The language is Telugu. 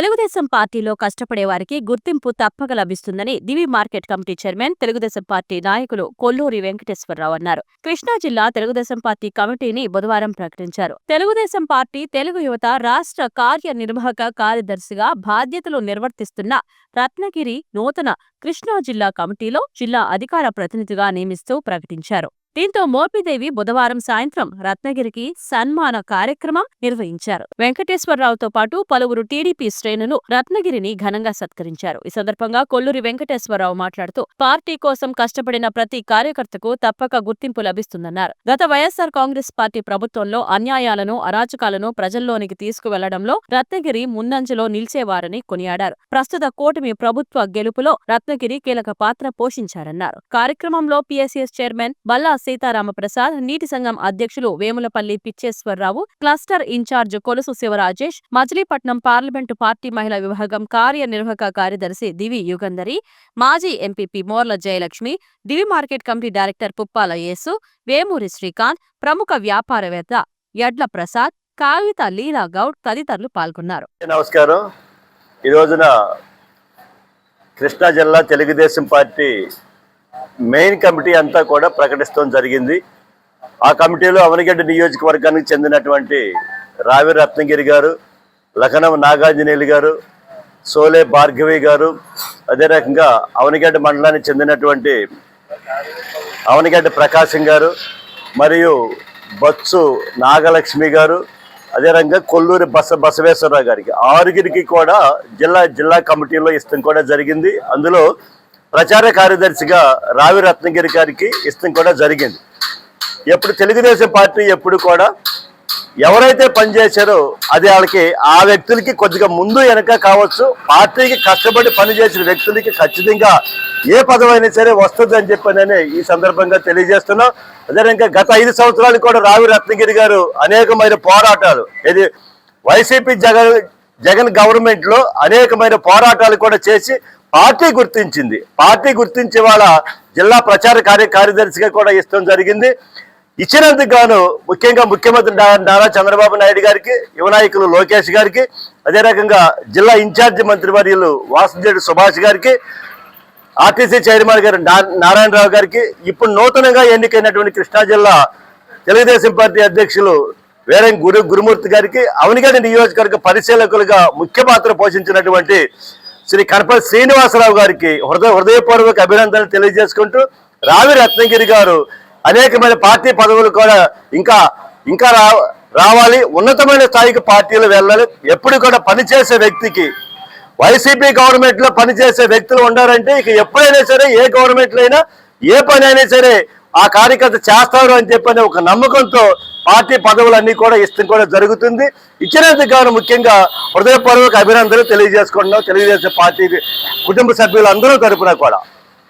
తెలుగుదేశం పార్టీలో కష్టపడే వారికి గుర్తింపు తప్పక లభిస్తుందని Divi market committee chairman Telugu Desam party నాయకులు కొల్లూరి వెంకటేశ్వరరావు అన్నారు. కృష్ణా జిల్లా తెలుగుదేశం పార్టీ కమిటీని బుధవారం ప్రకటించారు. తెలుగుదేశం పార్టీ తెలుగు యువత రాష్ట్ర కార్యనిర్వాహక కార్యదర్శిగా బాధ్యతలు నిర్వర్తిస్తున్న రత్నగిరి నూతన కృష్ణా జిల్లా కమిటీలో జిల్లా అధికార ప్రతినిధిగా నియమిస్తూ ప్రకటించారు. దీంతో మోపిదేవి బుధవారం సాయంత్రం రత్నగిరికి సన్మాన కార్యక్రమం నిర్వహించారు. వెంకటేశ్వరరావుతో పాటు పలువురు టీడీపీ శ్రేణులు రత్నగిరిని ఘనంగా సత్కరించారు. ఈ సందర్భంగా కొల్లూరి వెంకటేశ్వరరావు మాట్లాడుతూ పార్టీ కోసం కష్టపడిన ప్రతి కార్యకర్తకు తప్పక గుర్తింపు లభిస్తుందన్నారు. గత వైఎస్సార్ కాంగ్రెస్ పార్టీ ప్రభుత్వంలో అన్యాయాలను అరాచకాలను ప్రజల్లోనికి తీసుకువెళ్ళడంలో రత్నగిరి ముందంజలో నిలిచేవారని కొనియాడారు. ప్రస్తుత కూటమి ప్రభుత్వ గెలుపులో రత్నగిరి కీలక పాత్ర పోషించారన్నారు. కార్యక్రమంలో పీఎస్ఎస్ చైర్మన్ బల్లా సీతారామప్రసాద్ నీటి సంఘం అధ్యక్షులు Vemulapalli Pichheswara Rao cluster incharge Kolusu Sivarajesh Machilipatnam parliament party మహిళా విభాగం కార్యనిర్వాహక కార్యదర్శి దివి యుగంధరి మాజీ MPP Morla Jayalakshmi Divi market committee director Puppala Yesu Vemuri Srikanth ప్రముఖ వ్యాపారవేత్త యడ్ల ప్రసాద్ కావిత లీలా గౌడ్ తదితరులు పాల్గొన్నారు. నమస్కారం. ఈ రోజున కృష్ణా జిల్లా తెలుగుదేశం పార్టీ మెయిన్ కమిటీ అంతా కూడా ప్రకటిస్తూ జరిగింది. ఆ కమిటీలో అవనగడ్డ నియోజకవర్గానికి చెందినటువంటి రావి రత్నగిరి గారు లఖనవ నాగాంజనేయులు గారు సోలే భార్గవి గారు అదే రకంగా అవనిగడ్డ మండలానికి చెందినటువంటి అవనిగడ్డ ప్రకాశం గారు మరియు బొత్సు నాగలక్ష్మి గారు అదే రకంగా కొల్లూరి బస బసవేశ్వరరావు గారికి ఆరుగురికి కూడా జిల్లా జిల్లా కమిటీలో ఇష్టం కూడా జరిగింది. అందులో ప్రచార కార్యదర్శిగా రావి రత్నగిరి గారికి ఇష్టం కూడా జరిగింది. ఎప్పుడు తెలుగుదేశం పార్టీ ఎప్పుడు కూడా ఎవరైతే పనిచేశారో అది వాళ్ళకి ఆ వ్యక్తులకి కొద్దిగా ముందు వెనక కావచ్చు. పార్టీకి కష్టపడి పనిచేసిన వ్యక్తులకి ఖచ్చితంగా ఏ పదవైనా సరే వస్తుంది అని చెప్పి ఈ సందర్భంగా తెలియజేస్తున్నాం. అదేవిధంగా గత ఐదు సంవత్సరాలు కూడా రావి రత్నగిరి గారు అనేకమైన పోరాటాలు. ఇది వైసీపీ జగన్ జగన్ గవర్నమెంట్లో అనేకమైన పోరాటాలు కూడా చేసి పార్టీ గుర్తించింది. పార్టీ గుర్తించి వాళ్ళ జిల్లా ప్రచార కార్య కార్యదర్శిగా కూడా ఇష్టం జరిగింది. ఇచ్చినందుకు గాను ముఖ్యంగా ముఖ్యమంత్రి నారా చంద్రబాబు నాయుడు గారికి యువ నాయకులు లోకేష్ గారికి అదే రకంగా జిల్లా ఇన్ఛార్జి మంత్రివర్యులు వాసుదేవి సుభాష్ గారికి ఆర్టీసీ చైర్మన్ గారు నా- నారాయణరావు గారికి ఇప్పుడు నూతనంగా ఎన్నికైనటువంటి కృష్ణా జిల్లా తెలుగుదేశం పార్టీ అధ్యక్షులు వేరే గురు గురుమూర్తి గారికి అవనిగడ్డ నియోజకవర్గ పరిశీలకులుగా ముఖ్య పాత్ర పోషించినటువంటి శ్రీ కనపల్లి శ్రీనివాసరావు గారికి హృదయ హృదయపూర్వక అభినందనలు తెలియజేసుకుంటూ రావి రత్నగిరి గారు అనేకమైన పార్టీ పదవులు కూడా ఇంకా ఇంకా రావాలి. ఉన్నతమైన స్థాయికి పార్టీలు వెళ్ళాలి. ఎప్పుడు కూడా పనిచేసే వ్యక్తికి వైసీపీ గవర్నమెంట్లో పనిచేసే వ్యక్తులు ఉండారంటే ఇక ఎప్పుడైనా సరే ఏ గవర్నమెంట్లో అయినా ఏ పని అయినా సరే ఆ కార్యకర్త చేస్తారు అని చెప్పనే ఒక నమ్మకంతో పార్టీ పదవులన్నీ కూడా ఇష్టం కూడా జరుగుతుంది. ఇచ్చినందుకు గాను ముఖ్యంగా హృదయపూర్వక అభినందనలు తెలియజేసుకుంటున్నాం. తెలుగుదేశం పార్టీ కుటుంబ సభ్యులందరూ తరపున కూడా.